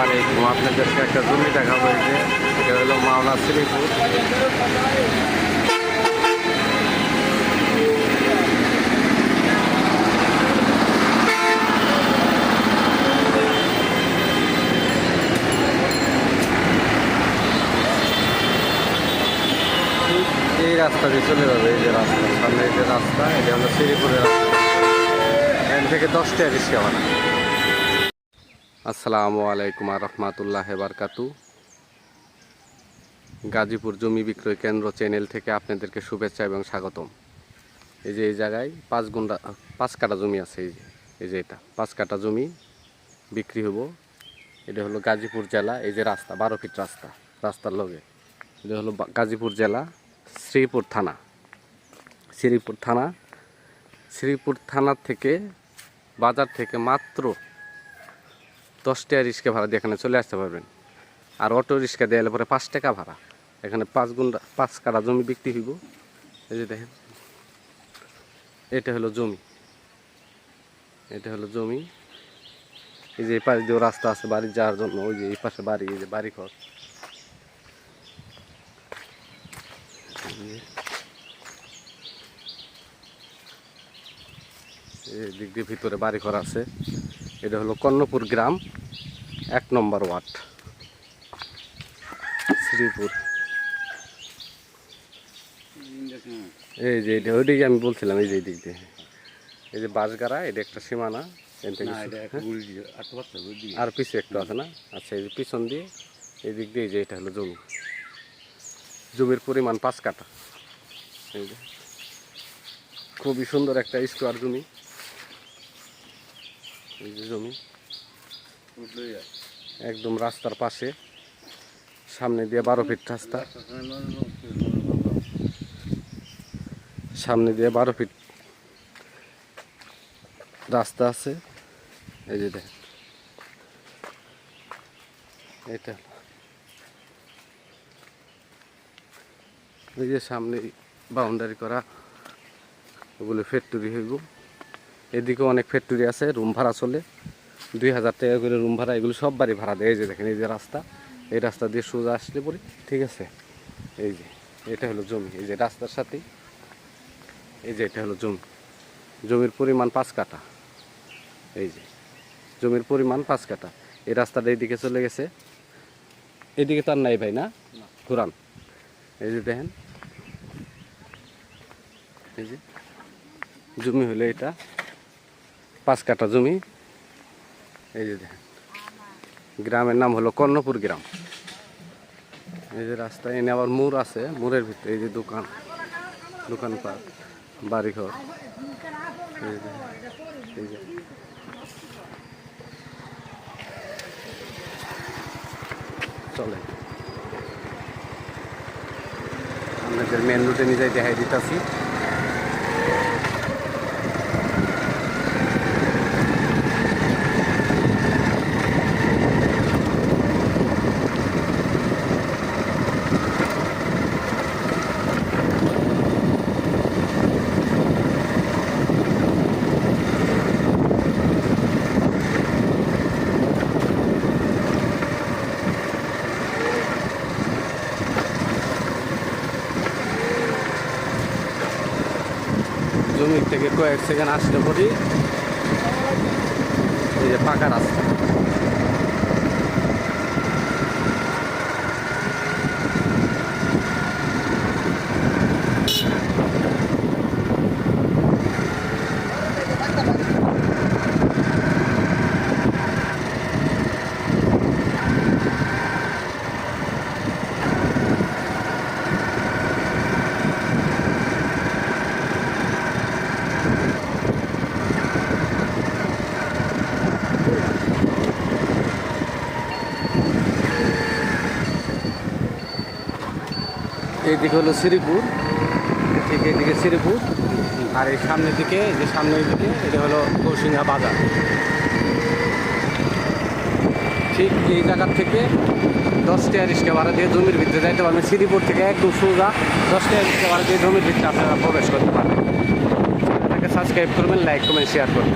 আলাইকুম আপনাদেরকে একটা জমি দেখাবো যে এটা হলো মাওলা শ্রীপুর। এই রাস্তা দিয়ে চলে যাবে, এই যে রাস্তা, সামনে যে রাস্তা, এটা হলো শ্রীপুরের রাস্তা। এখান থেকে দশটা রিক্সা ভাড়া আসসালামু আলাইকুম রহমাতুল্লাহ বারকাতু। গাজীপুর জমি বিক্রয় কেন্দ্র চ্যানেল থেকে আপনাদেরকে শুভেচ্ছা এবং স্বাগতম। এই যে এই জায়গায় পাঁচ গুন্ডা পাঁচ কাটা জমি আছে এই যে এই যে এটা। পাঁচ কাটা জমি বিক্রি হব এটা হলো গাজীপুর জেলা, এই যে রাস্তা, বারো ফিট রাস্তা, রাস্তার লগে। এটা হলো গাজীপুর জেলা, শ্রীপুর থানা। শ্রীপুর থানা শ্রীপুর থানা থেকে বাজার থেকে মাত্র দশ টাকা রিক্সা ভাড়া দিয়ে এখানে চলে আসতে পারবেন। আর অটো রিক্সা দেওয়ালে পরে পাঁচ টাকা ভাড়া। এখানে পাঁচ গুন্ডা পাঁচ কাটা জমি বিক্রি হইব। এই যে দেখেন, এটা হলো জমি। এটা হলো জমি। এই যে এই পাশে দিয়েও রাস্তা আছে বাড়ি যাওয়ার জন্য। ওই যে এই পাশে বাড়ি, এই যে বাড়ি ঘর দিক দিয়ে ভিতরে বাড়ি ঘর আছে। এটা হলো কর্ণপুর গ্রাম। এক নম্বর ওয়ার্ড। শ্রীপুর। এই যে এটা ওইদিকে আমি বলছিলাম এই যে এই দিক দিয়ে। এই যে বাসগাড়া এটা একটা সীমানা হ্যাঁ? আর পিছু একটু আছে না? আচ্ছা এই যে পিছন দিয়ে এই দিক দিয়ে এই যে এটা হলো জমি। জমির পরিমাণ পাঁচ কাটা এই যে। খুবই সুন্দর একটা স্কোয়ার জমি। এই যে জমি। একদম রাস্তার পাশে। সামনে দিয়ে বারো ফিট রাস্তা। সামনে দিয়ে বারো ফিট রাস্তা আছে। এই যে দেখেন। এটা। এই যে সামনে বাউন্ডারি করা, ওগুলো ফ্যাক্টরি হইব। এদিকে অনেক ফ্যাক্টরি আছে রুম ভাড়া চলে। দুই হাজার টাকা করে রুম ভাড়া এগুলো সব বাড়ি ভাড়া দেয়। এই যে দেখেন এই যে রাস্তা এই রাস্তা দিয়ে সোজা আসলে পরে ঠিক আছে? এই যে এটা হলো জমি। এই যে রাস্তার সাথেই এই যে এটা হলো জমি। জমির পরিমাণ পাঁচ কাটা এই যে জমির পরিমাণ পাঁচ কাটা এই রাস্তাটা এইদিকে চলে গেছে। এদিকে তার নাই ভাই না? ঘুরান এই যে দেখেন এই যে জমি হলো এটা। পাঁচ কাটা জমি। এই যে গ্রামের নাম হলো কর্ণপুর গ্রাম। এই যে রাস্তা এনে আবার মোড় আছে, মোড়ের ভিতরে, এই যে দোকান দোকানপাট বাড়িঘর। চলে আপনাদের মেন রুটে নিয়ে যাই, দেখাই দিতেছি। জমি থেকে কয়েক সেকেন্ড আসতে পরই এই যে পাকা রাস্তা। এইদিকে হলো শ্রীপুর, ঠিক এইদিকে শ্রীপুর, আর এই সামনের দিকে যে সামনের দিকে, এটা হলো কৌশিঙ্গা বাজার। ঠিক এই জায়গার থেকে দশ টাকা রিক্সা ভাড়া দিয়ে জমির ভিতরে যাইতে পারবেন। শ্রীপুর থেকে একদম সোজা দশ টাকা রিক্সা ভাড়া দিয়ে জমির ভিতরে আপনারা প্রবেশ করতে পারবেন। সাবস্ক্রাইব করবেন লাইক করবেন শেয়ার করবেন।